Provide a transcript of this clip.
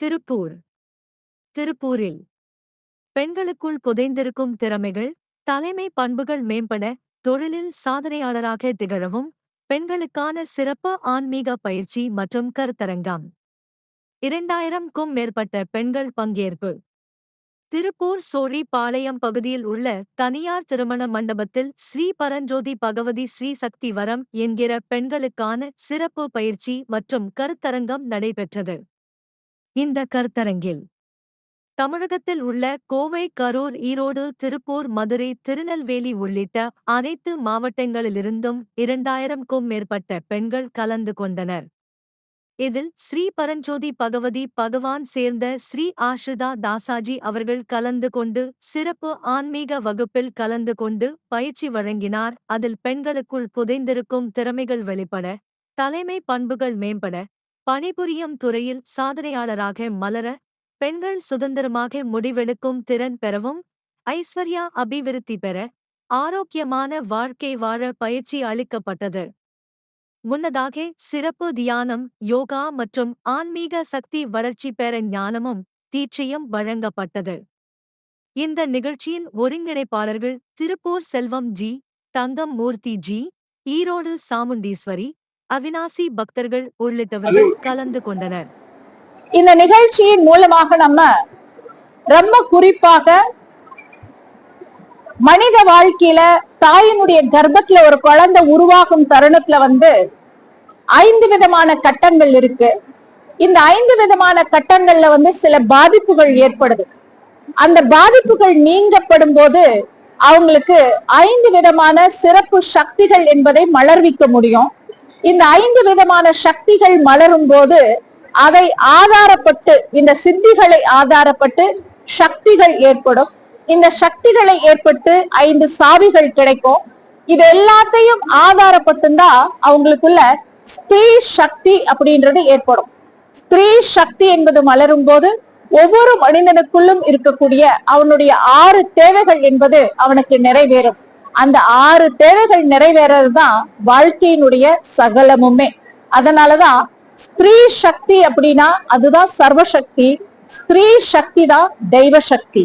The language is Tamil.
திருப்பூர். திருப்பூரில் பெண்களுக்குள் புதைந்திருக்கும் திறமைகள் தலைமை பண்புகள் மேம்பட தொழிலில் சாதனையாளராக திகழவும் பெண்களுக்கான சிறப்பு ஆன்மீக பயிற்சி மற்றும் கருத்தரங்கம். இரண்டாயிரம்க்கும் மேற்பட்ட பெண்கள் பங்கேற்பு. திருப்பூர் சோழி பாளையம் பகுதியில் உள்ள தனியார் திருமண மண்டபத்தில் ஸ்ரீ பரஞ்சோதி பகவதி ஸ்ரீ சக்தி வரம் என்கிற பெண்களுக்கான சிறப்பு பயிற்சி மற்றும் கருத்தரங்கம் நடைபெற்றது. இந்த கருத்தரங்கில். தமிழகத்தில் உள்ள கோவை கரூர் ஈரோடு திருப்பூர் மதுரை திருநெல்வேலி உள்ளிட்ட அனைத்து மாவட்டங்களிலிருந்தும் இரண்டாயிரம்க்கும் மேற்பட்ட பெண்கள் கலந்து கொண்டனர். இதில் ஸ்ரீ பரஞ்சோதி பகவதி பகவான் சேர்ந்த ஸ்ரீ ஆஷிதா தாசாஜி அவர்கள் கலந்து கொண்டு சிறப்பு ஆன்மீக வகுப்பில் கலந்து கொண்டு பயிற்சி வழங்கினார். அதில் பெண்களுக்குள் புதைந்திருக்கும் திறமைகள் வெளிப்பட தலைமை பண்புகள் மேம்பட பணிபுரியும் துறையில் சாதனையாளராக மலர பெண்கள் சுதந்திரமாக முடிவெடுக்கும் திறன் பெறவும் ஐஸ்வர்யா அபிவிருத்தி பெற ஆரோக்கியமான வாழ்க்கை வாழ பயிற்சி அளிக்கப்பட்டது. முன்னதாக சிறப்பு தியானம் யோகா மற்றும் ஆன்மீக சக்தி வளர்ச்சி பெற ஞானமும் தீட்சையும் வழங்கப்பட்டது. இந்த நிகழ்ச்சியின் ஒருங்கிணைப்பாளர்கள் திருப்பூர் செல்வம் ஜி தங்கம் மூர்த்தி ஜி ஈரோடு சாமுண்டீஸ்வரி அவினாசி பக்தர்கள் உள்ளிட்டவர்கள் கலந்து கொண்டனர். இந்த நிகழ்ச்சியின் மூலமாக நம்ம ரொம்ப குறிப்பாக மனித வாழ்க்கையில தாயினுடைய கர்ப்பத்துல ஒரு குழந்தை உருவாகும் தருணத்துல வந்து ஐந்து விதமான கட்டங்கள் இருக்கு. இந்த ஐந்து விதமான கட்டங்கள்ல வந்து சில பாதிப்புகள் ஏற்படுது. அந்த பாதிப்புகள் நீங்கப்படும் போது அவங்களுக்கு ஐந்து விதமான சிறப்பு சக்திகள் என்பதை மலர்விக்க முடியும். இந்த ஐந்து விதமான சக்திகள் மலரும் போது அதை ஆதாரப்பட்டு இந்த சித்திகளை ஆதாரப்பட்டு சக்திகள் ஏற்படும். இந்த சக்திகளை ஏற்பட்டு ஐந்து சாவிகள் கிடைக்கும். இது எல்லாத்தையும் ஆதாரப்பட்டுந்தான் அவங்களுக்குள்ள ஸ்திரீ சக்தி அப்படின்றது ஏற்படும். ஸ்திரீ சக்தி என்பது மலரும் போது ஒவ்வொரு மனிதனுக்குள்ளும் இருக்கக்கூடிய அவனுடைய ஆறு தேவைகள் என்பது அவனுக்கு நிறைவேறும். அந்த ஆறு தேவைகள் நிறைவேறது தான் வாழ்க்கையினுடைய சகலமுமே. அதனாலதான் ஸ்திரீ சக்தி அப்படின்னா அதுதான் சர்வசக்தி ஸ்திரீ சக்தி தான் தெய்வ சக்தி.